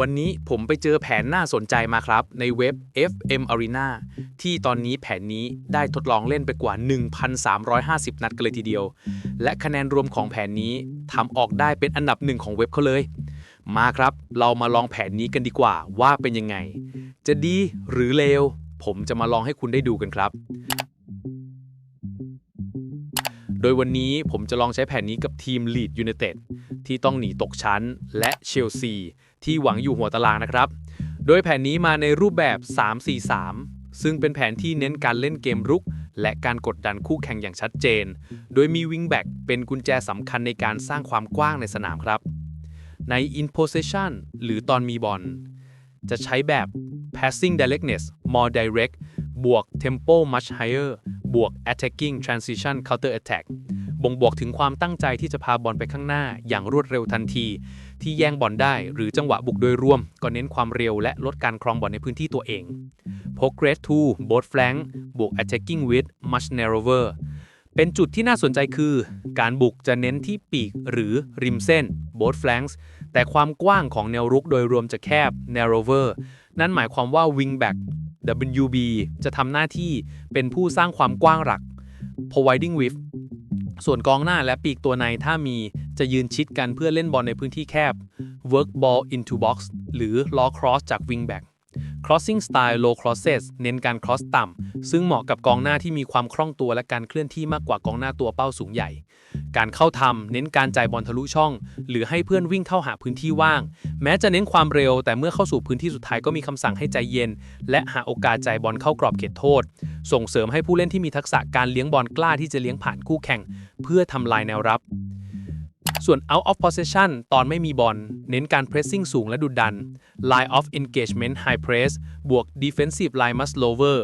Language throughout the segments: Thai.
วันนี้ผมไปเจอแผนน่าสนใจมาครับ ในเว็บ FM Arena ที่ตอนนี้แผนนี้ได้ทดลองเล่นไปกว่า 1,350 นัดกันเลยทีเดียว และคะแนนรวมของแผนนี้ทำออกได้เป็นอันดับหนึ่งของเว็บเขาเลย มาครับ เรามาลองแผนนี้กันดีกว่าว่าเป็นยังไง จะดีหรือเลว ผมจะมาลองให้คุณได้ดูกันครับโดยวันนี้ผมจะลองใช้แผนนี้กับทีม Lead United ที่ต้องหนีตกชั้นและเชลซี ที่หวังอยู่หัวตารางนะครับ โดยแผนนี้มาในรูปแบบ 3-4-3 ซึ่งเป็นแผนที่เน้นการเล่นเกมรุก และการกดดันคู่แข่งอย่างชัดเจน โดยมีวิงแบ็กเป็นกุญแจสำคัญในการสร้างความกว้างในสนามครับ ใน in possession หรือตอนมีบอล จะใช้แบบ passing directness more direct บวก tempo much higher บวก attacking transition counter attack บ่งบอกถึงความตั้งใจที่จะพาบอลไปข้างหน้าอย่างรวดเร็วทันที ที่แย่งบอลได้หรือจังหวะบุกโดยรวม ก็เน้นความเร็วและลดการครองบอลในพื้นที่ตัวเอง progress to both flank บวก attacking width much narrower เป็นจุดที่น่าสนใจคือ การบุกจะเน้นที่ปีกหรือริมเส้น both flanks แต่ความกว้างของแนวรุกโดยรวมจะแคบ narrower นั่นหมายความว่า wingback WB จะทำหน้าที่เป็นผู้สร้างความกว้างหลัก providing width ส่วนกองหน้าและปีกตัวในถ้ามีจะยืนชิดกันเพื่อเล่นบอลในพื้นที่แคบ work ball into box หรือล้อ cross จาก wingback crossing style low crosses เน้นการ cross ต่ำ ซึ่งเหมาะกับกองหน้าที่มีความคล่องตัวและการเคลื่อนที่มากกว่ากองหน้าตัวเป้าสูงใหญ่ การเข้าทำเน้นการจ่ายบอลทะลุช่อง หรือให้เพื่อนวิ่งเข้าหาพื้นที่ว่าง แม้จะเน้นความเร็ว แต่เมื่อเข้าสู่พื้นที่สุดท้ายก็มีคำสั่งให้ใจเย็น และหาโอกาสจ่ายบอลเข้ากรอบเขตโทษ ส่งเสริมให้ผู้เล่นที่มีทักษะการเลี้ยงบอลกล้าที่จะเลี้ยงผ่านคู่แข่ง เพื่อทำลายแนวรับ ส่วน out of possession ตอนไม่มีบอลเน้นการ pressing สูงและดุดัน line of engagement high press บวก defensive line much lower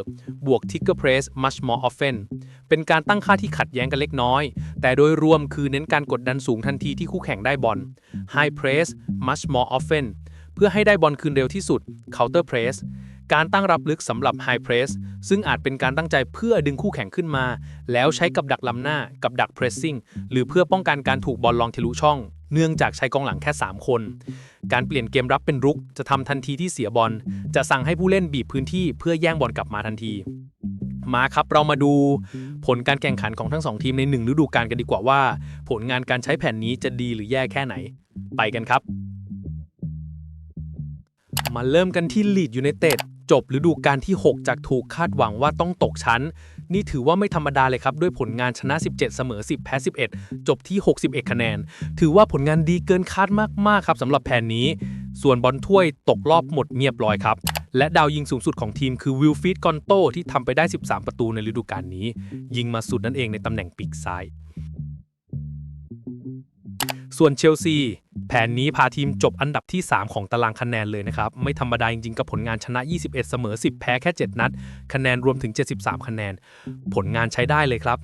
บวก ticker press much more often เป็นการตั้งค่าที่ขัดแย้งกันเล็กน้อย แต่โดยรวมคือเน้นการกดดันสูงทันทีที่คู่แข่งได้บอล high press much more often เพื่อให้ได้บอลคืนเร็วที่สุด counter press การตั้งรับลึกสำหรับ High Press ซึ่งอาจเป็นการตั้งใจเพื่อดึงคู่แข่งขึ้นมา แล้วใช้กับดักล้ำหน้ากับดัก Pressing หรือเพื่อป้องกันการถูกบอลลองทะลุช่อง เนื่องจากใช้กองหลังแค่ 3 คน การเปลี่ยนเกมรับเป็นรุก จะทำทันทีที่เสียบอล จะสั่งให้ผู้เล่นบีบพื้นที่เพื่อแย่งบอลกลับมาทันทีมาครับเรามาดูผลการแข่งขันของทั้งสองทีมในหนึ่งฤดูกาลกันดีกว่าว่า ผลงานการใช้แผนนี้จะดีหรือแย่แค่ไหน ไปกันครับ มาเริ่มกันที่ Lead United จบฤดูกาลที่ 6 จากถูกคาดหวังว่าต้องตกชั้น นี่ถือว่าไม่ธรรมดาเลยครับ ด้วยผลงานชนะ 17 เสมอ 10 แพ้ 11 จบที่ 61 คะแนน ถือว่าผลงานดีเกินคาดมาก ๆ ครับสำหรับแผนนี้ ส่วนบอลถ้วยตกรอบหมดเงียบร้อยครับและดาวยิงสูงสุดของทีมคือวิลฟิดกอนโตที่ทำไปได้ 13 ประตูในฤดูกาลนี้ ยิงมาสุดนั่นเองในตำแหน่งปีกซ้าย ส่วนเชลซี แผนนี้พาทีมจบอันดับที่ 3 ของตารางคะแนนเลยนะครับ ไม่ธรรมดาจริงๆ กับผลงานชนะ 21 เสมอ 10 แพ้แค่ 7 นัด คะแนนรวมถึง 73 คะแนน ผลงานใช้ได้เลยครับ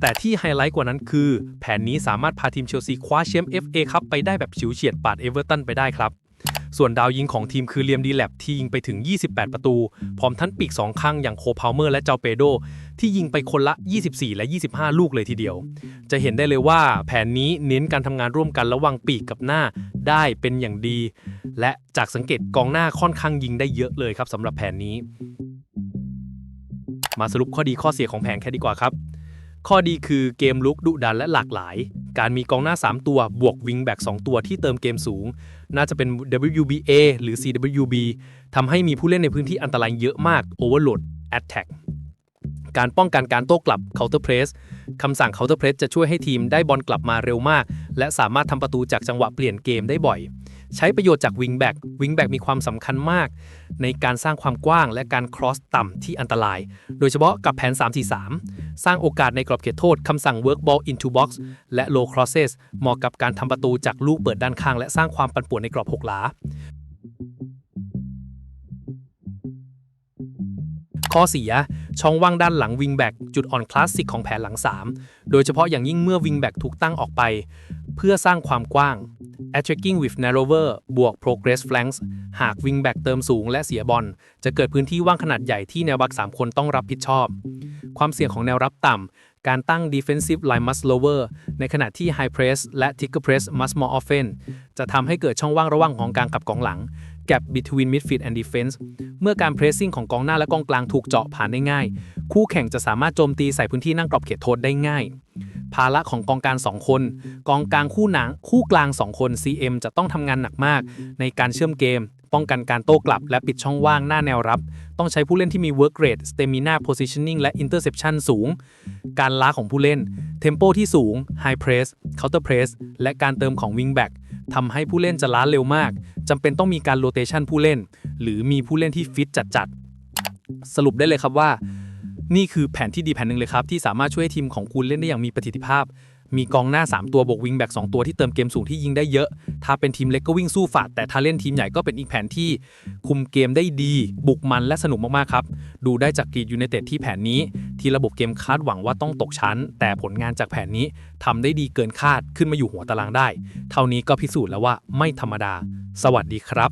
แต่ที่ไฮไลท์กว่านั้นคือ แผนนี้สามารถพาทีมเชลซีคว้าแชมป์ FA คัพไปได้แบบฉิวเฉียดปาดเอเวอร์ตันไปได้ครับส่วนดาวยิงของทีมคือเลียมดีแลบที่ยิงไปถึง 28 ประตู พร้อมทั้งปีก 2 ข้างอย่างโคพาวเมอร์และเจ้าเปโด ที่ยิงไปคนละ 24 และ 25 ลูกเลยทีเดียว จะเห็นได้เลยว่าแผนนี้เน้นการทำงานร่วมกันระหว่างปีกกับหน้าได้เป็นอย่างดี และจากสังเกตกองหน้าค่อนข้างยิงได้เยอะเลยครับสำหรับแผนนี้ มาสรุปข้อดีข้อเสียของแผนแค่ดีกว่าครับ ข้อดีคือเกมลุกดุดันและหลากหลาย การมีกองหน้า 3 ตัวบวกวิงแบ็ก2ตัวที่เติมเกมสูง น่าจะเป็น WBA หรือ CWB ทำให้มีผู้เล่นในพื้นที่อันตรายเยอะมาก Overload Attack การป้องกันการโต้กลับ Counter Press คำสั่ง Counter Press จะช่วยให้ทีมได้บอลกลับมาเร็วมาก และสามารถทำประตูจากจังหวะเปลี่ยนเกมได้บ่อย ใช้ประโยชน์จาก Wingback Wingback มีความสำคัญมาก ในการสร้างความกว้างและการ cross ต่ำที่อันตราย โดยเฉพาะกับแผน 3-4-3 สร้างโอกาสในกรอบเขตโทษคำสั่ง work ball into box และ low crosses เหมาะกับการทำประตูจากลูกเปิดด้านข้าง และสร้างความปั่นป่วนในกรอบหกหลา ข้อเสีย ช่องว่างด้านหลังวิงแบ็กจุดอ่อนคลาสสิกของแผนหลัง 3 โดยเฉพาะอย่างยิ่งเมื่อวิงแบ็กถูกตั้งออกไป เพื่อสร้างความกว้าง attacking with narrower บวก progress flanks หากวิงแบ็กเติมสูงและเสียบอลจะเกิดพื้นที่ว่างขนาดใหญ่ที่แนวบัก3คนต้องรับผิดชอบ ความเสี่ยงของแนวรับต่ำการตั้ง defensive line must lower ในขณะที่ high press และ ticker press must more often จะทำให้เกิดช่องว่างระหว่างของกลางกับกองหลัง gap between midfield and defense เมื่อการ pressing ของกองหน้าและกองกลางถูกเจาะผ่านได้ง่าย คู่แข่งจะสามารถโจมตีใส่พื้นที่นั่งกรอบเขตโทษได้ง่าย ภาระของกองกลาง2คน กองกลางคู่หนังคู่กลาง 2 คน CM จะต้องทำงานหนักมาก ในการเชื่อมเกม ป้องกันการโต้กลับ และปิดช่องว่างหน้าแนวรับ ต้องใช้ผู้เล่นที่มี work rate stamina positioning และ interception สูง การล้าของผู้เล่น tempo ที่สูง high press counter press และการเติมของ wing back ทำให้ผู้เล่นจะล้าเร็วมากจำเป็นต้องมีการโรเตชันผู้เล่น หรือมีผู้เล่นที่ฟิตจัดๆ สรุปได้เลยครับว่า นี่คือแผนที่ดีแผนหนึ่งเลยครับ ที่สามารถช่วยให้ทีมของคุณเล่นได้อย่างมีประสิทธิภาพ มีกองหน้า 3 ตัวบวกวิงแบ็ก2ตัวที่เติมเกมสูงที่ยิงได้เยอะ ถ้าเป็นทีมเล็กก็วิ่งสู้ฝาด แต่ถ้าเล่นทีมใหญ่ก็เป็นอีกแผนที่คุมเกมได้ดี บุกมันและสนุกมาก ๆ ครับ ดูได้จากกรีดยูไนเต็ดที่แผนนี้ ที่ระบบเกมคาดหวังว่าต้องตกชั้น แต่ผลงานจากแผนนี้ทำได้ดีเกินคาดขึ้นมาอยู่หัวตารางได้ เท่านี้ก็พิสูจน์แล้วว่าไม่ธรรมดา สวัสดีครับ